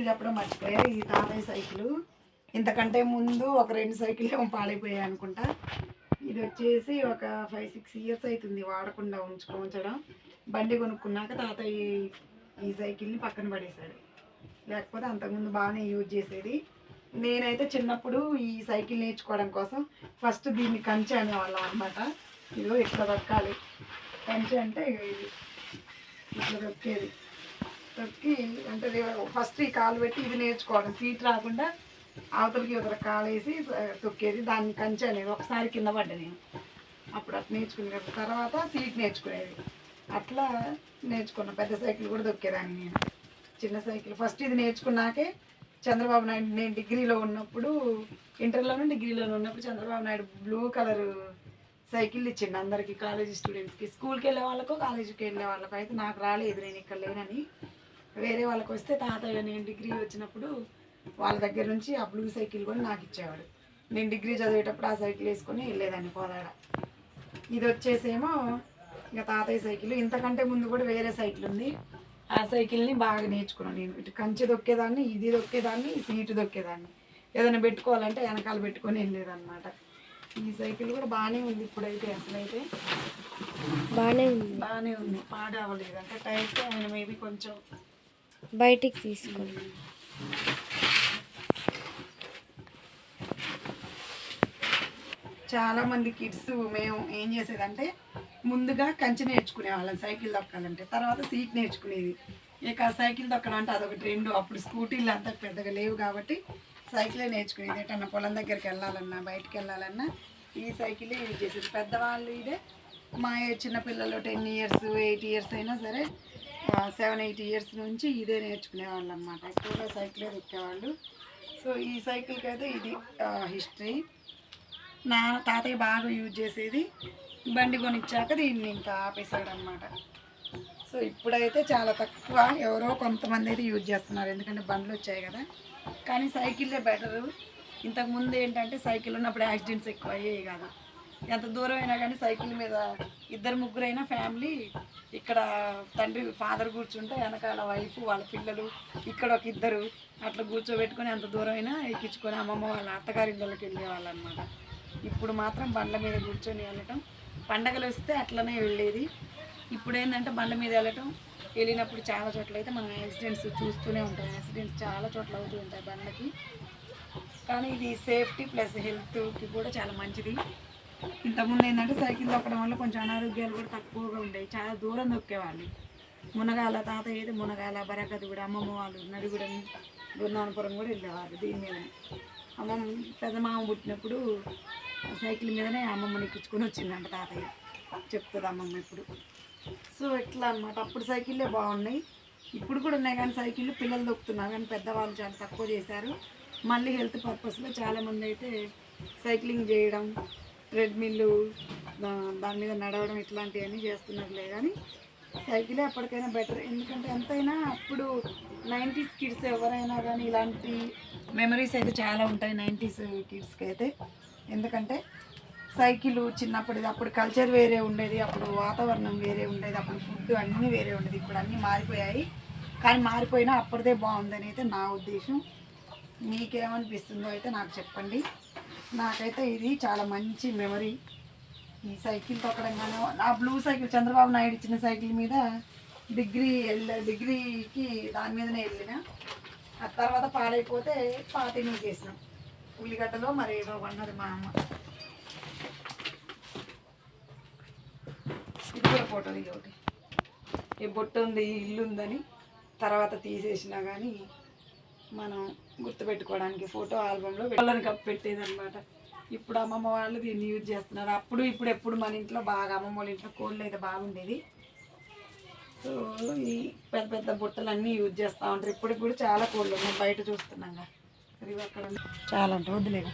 చెప్పడం మర్చిపోయా. ఈ తాతయ్య సైకిల్. ఇంతకంటే ముందు ఒక రెండు సైకిల్ ఏమో పాడైపోయాయి అనుకుంటా. ఇది వచ్చేసి ఒక ఫైవ్ సిక్స్ ఇయర్స్ అవుతుంది వాడకుండా ఉంచుకో ఉంచడం బండి కొనుక్కున్నాక తాతయ్య ఈ- సైకిల్ని పక్కన పడేశాడు. లేకపోతే అంతకుముందు బాగానే యూజ్ చేసేది. నేనైతే చిన్నప్పుడు ఈ సైకిల్ నేర్చుకోవడం కోసం ఫస్ట్ దీన్ని కంచె అనేవాళ్ళం అనమాట ఇదిగో ఇట్లా దక్కాలి కంచె అంటే ఇట్లా దొక్కేది తొక్కి అంటే ఫస్ట్ ఈ కాలు పెట్టి ఇది నేర్చుకోవడం సీట్ రాకుండా అవతలకి ఇవతల కాలు వేసి తొక్కేది. దాన్ని కంచె అనేది ఒకసారి కింద పడ్డా నేను. అప్పుడు అట్లా నేర్చుకునే తర్వాత సీట్ నేర్చుకునేది. అట్లా నేర్చుకున్న పెద్ద సైకిల్ కూడా దొక్కేదాన్ని నేను. చిన్న సైకిల్. ఫస్ట్ ఇది నేర్చుకున్నాకే చంద్రబాబు నాయుడు నేను డిగ్రీలో ఉన్నప్పుడు ఇంటర్లోనూ డిగ్రీలోనూ ఉన్నప్పుడు Chandrababu Naidu blue colour cycle ఇచ్చిండు అందరికీ కాలేజీ స్టూడెంట్స్కి. స్కూల్కి వెళ్ళే వాళ్ళకు కాలేజీకి వెళ్ళే వాళ్ళకు అయితే నాకు రాలేదు. నేను ఇక్కడ లేనని వేరే వాళ్ళకి వస్తే తాతయ్య నేను డిగ్రీ వచ్చినప్పుడు వాళ్ళ దగ్గర నుంచి ఆ బ్లూ సైకిల్ కూడా నాకు ఇచ్చేవాడు. నేను డిగ్రీ చదివేటప్పుడు ఆ సైకిల్ వేసుకొని వెళ్ళేదాన్ని కోదాడ ఇది వచ్చేసేమో ఇంకా తాతయ్య సైకిల్ ఇంతకంటే ముందు కూడా వేరే సైకిల్ ఉంది. ఆ సైకిల్ని బాగా నేర్చుకున్నాను నేను. ఇటు కంచె దొక్కేదాన్ని ఇది దొక్కేదాన్ని సీటు దొక్కేదాన్ని. ఏదైనా పెట్టుకోవాలంటే వెనకాల పెట్టుకొని వెళ్ళేదన్నమాట. ఈ సైకిల్ కూడా బాగానే ఉంది ఇప్పుడైతే అసలైతే. బాగానే ఉంది. బాగానే ఉంది. పాడు అవ్వలేదు అంటే టైర్స్ ఆయన మేబీ కొంచెం బయటికి తీసుకోండి చాలా మంది కిడ్స్ మేము ఏం చేసేదంటే ముందుగా కంచె నేర్చుకునే వాళ్ళం సైకిల్ దొక్కాలంటే తర్వాత సీట్ నేర్చుకునేది. ఇక సైకిల్ దొక్కడం అంటే అదొక ట్రెండ్ అప్పుడు స్కూటీలు అంతా పెద్దగా లేవు కాబట్టి సైకిలే నేర్చుకునేది. ఎటన్నా పొలం దగ్గరికి వెళ్ళాలన్నా బయటికి వెళ్ళాలన్నా ఈ సైకిలే యూజ్ చేసేది. పెద్దవాళ్ళు ఇదే. మా చిన్నపిల్లలు టెన్ ఇయర్స్ ఎయిట్ ఇయర్స్ అయినా సరే సెవెన్ ఎయిట్ ఇయర్స్ నుంచి ఇదే నేర్చుకునేవాళ్ళు అనమాట ఎక్కువగా సైకిలే దొక్కేవాళ్ళు సో ఈ సైకిల్కి అయితే ఇది హిస్టరీ నా తాతయ్య బాగా యూజ్ చేసేది బండి కొనిచ్చాక దీన్ని ఇంకా ఆపేసాడు అనమాట సో ఇప్పుడైతే చాలా తక్కువ ఎవరో కొంతమంది అయితే యూజ్ చేస్తున్నారు. ఎందుకంటే బండ్లు వచ్చాయి కదా. కానీ సైకిళ్ళే బెటరు ఇంతకుముందు ఏంటంటే సైకిల్ ఉన్నప్పుడు యాక్సిడెంట్స్ ఎక్కువ అయ్యాయి కాదు. ఎంత దూరం అయినా కానీ సైకిల్ మీద ఇద్దరు ముగ్గురైనా ఫ్యామిలీ ఇక్కడ తండ్రి ఫాదర్ కూర్చుంటే వెనకాల వైఫ్ వాళ్ళ పిల్లలు ఇక్కడ ఒక ఇద్దరు. అట్లా కూర్చోబెట్టుకొని ఎంత దూరం అయినా ఎక్కించుకొని అమ్మమ్మ వాళ్ళ అత్తగారి ఇళ్ళకి వెళ్ళేవాళ్ళు అనమాట ఇప్పుడు మాత్రం బండ్ల మీద కూర్చొని వెళ్ళటం. పండగలు వస్తే అట్లనే వెళ్ళేది. ఇప్పుడు ఏంటంటే బండ్ల మీద వెళ్ళటం. వెళ్ళినప్పుడు చాలా చోట్ల అయితే మనం యాక్సిడెంట్స్ చూస్తూనే ఉంటాం. యాక్సిడెంట్స్ చాలా చోట్ల అవుతూ ఉంటాయి బండ్లకి. కానీ ఇది సేఫ్టీ ప్లస్ హెల్త్కి కూడా చాలా మంచిది. ఇంతకుముందు ఏంటంటే సైకిల్ తొక్కడం వల్ల కొంచెం అనారోగ్యాలు కూడా తక్కువగా ఉండేవి. చాలా దూరం తొక్కేవాళ్ళు. మునగాల తాత ఏది మునగాల బరకది కూడా అమ్మమ్మ వాళ్ళు నడిగూడెం గురునానపురం కూడా వెళ్ళేవాళ్ళు దీని మీదనే అమ్మమ్మ పెద్ద మామ పుట్టినప్పుడు సైకిల్ మీదనే అమ్మమ్మని ఎక్కించుకొని వచ్చిందంట తాతయ్య. చెప్తుంది అమ్మమ్మ ఇప్పుడు. సో ఇట్లా అనమాట అప్పుడు సైకిళ్ళే బాగున్నాయి. ఇప్పుడు కూడా ఉన్నాయి కానీ సైకిళ్ళు పిల్లలు దొక్కుతున్నారు కానీ పెద్దవాళ్ళు చాలా తక్కువ చేశారు. మళ్ళీ హెల్త్ పర్పస్లో చాలామంది అయితే సైక్లింగ్ చేయడం ట్రెడ్మిల్లు దాని మీద నడవడం ఇట్లాంటివన్నీ చేస్తున్నారులే కానీ సైకిలే ఎప్పటికైనా బెటర్. ఎందుకంటే ఎంతైనా అప్పుడు నైంటీస్ కిడ్స్ ఎవరైనా కానీ ఇలాంటి మెమరీస్ అయితే చాలా ఉంటాయి నైంటీస్ కిడ్స్కి అయితే. ఎందుకంటే సైకిల్ చిన్నప్పటిది అప్పుడు కల్చర్ వేరే ఉండేది అప్పుడు వాతావరణం వేరే ఉండేది అప్పుడు ఫుడ్ అన్నీ వేరే ఉండేది. ఇప్పుడు అన్నీ మారిపోయాయి. కానీ మారిపోయినా అప్పటిదే బాగుందని అయితే నా ఉద్దేశం. మీకేమనిపిస్తుందో అయితే నాకు చెప్పండి. నాకైతే ఇది చాలా మంచి మెమరీ ఈ సైకిల్ తొక్కడంగానో నా బ్లూ సైకిల్ చంద్రబాబు నాయుడు ఇచ్చిన సైకిల్ మీద డిగ్రీ వెళ్ళ డిగ్రీకి దాని మీదనే వెళ్ళిన. ఆ తర్వాత పాడైపోతే పాతిని చేసినాం. ఉల్లిగడ్డలో మరి ఏదో ఉన్నది మా అమ్మ. ఇది కూడా ఫోటో ఇది ఒకటి. ఈ బొట్టు ఉంది ఇల్లు ఉందని తర్వాత తీసేసినా కానీ మనం గుర్తుపెట్టుకోవడానికి ఫోటో ఆల్బంలో కలర్ కప్పు పెట్టేదన్నమాట. ఇప్పుడు అమ్మమ్మ వాళ్ళు దీన్ని యూజ్ చేస్తున్నారు. అప్పుడు ఇప్పుడు ఎప్పుడు మన ఇంట్లో బాగా అమ్మమ్మ వాళ్ళ ఇంట్లో కోళ్ళు అయితే బాగుండేది. సో ఈ పెద్ద పెద్ద బుట్టలు అన్నీ యూజ్ చేస్తూ ఉంటారు. ఇప్పుడు కూడా చాలా కోళ్ళు ఉన్నాయి. బయట చూస్తున్నాగా. కదా అక్కడ చాలా అంటే వద్దులేగా.